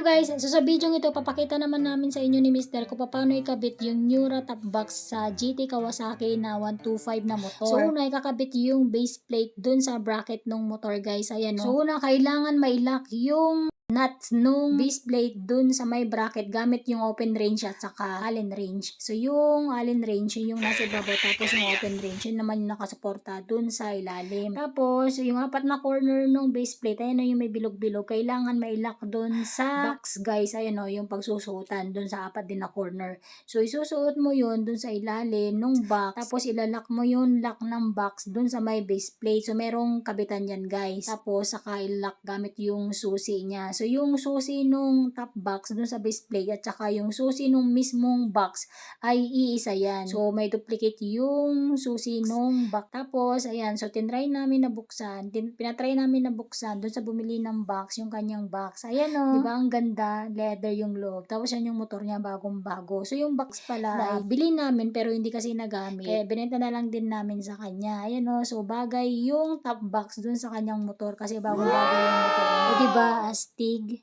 Hello guys, so sa video ito, papakita naman namin sa inyo ni Mr. kung paano ikabit yung Nura top box sa GT Kawasaki na 125 na motor. So una, ikakabit yung base plate dun sa bracket ng motor guys. Ayan no. So una, kailangan mailock yung nuts nung base plate dun sa may bracket gamit yung open range at saka allen range. So yung allen range, yun yung nasa ibabaw tapos yung open range, yun naman yung nakasuporta dun sa ilalim. Tapos yung apat na corner ng base plate, ayan o yung may bilog-bilog, kailangan mailock dun sa box guys, ayan o yung pagsusuotan dun sa apat din na corner. So isusuot mo yun dun sa ilalim ng box, tapos ilalak mo yung lock ng box dun sa may base plate. So merong kabitan yan guys. Tapos saka ilock gamit yung susi niya. So yung susi nung top box dun sa base plate at saka yung susi nung mismong box ay iisa yan. So may duplicate yung susi nung box. Tapos ayan, so tinry namin na buksan. Tin pinatry namin na buksan dun sa bumili ng box, yung kanyang box. Ayan o, di ba ang ganda, leather yung loob. Tapos yan yung motor niya bagong bago. So yung box pala ay bili namin pero hindi kasi nagamit. Kaya binenta na lang din namin sa kanya. Ayan o, so bagay yung top box dun sa kanyang motor kasi bagong bago yung motor niya. O diba, astig?